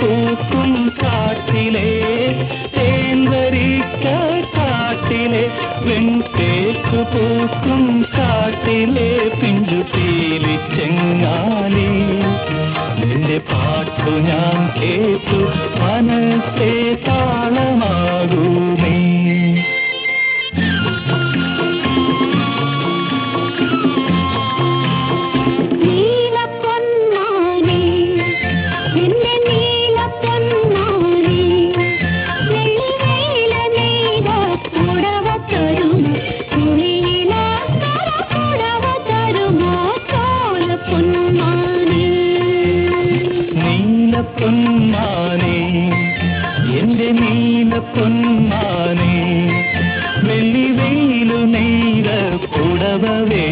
പൂക്കും കാട്ടിലെ തേൻവരിക്ക കാട്ടിലെ വെൺതേക്ക് പൂക്കും കാട്ടിലെ പിഞ്ചു പീലി ചെങ്ങാലി. നിന്റെ പാട്ടു ഞാൻ കേട്ടു മനസ്സേ പൊന്മാനെ നീല പൊന്മാനെ എന്റെ നീല പൊന്മാനെ വെള്ളി വെയിലു നേര പുടവേ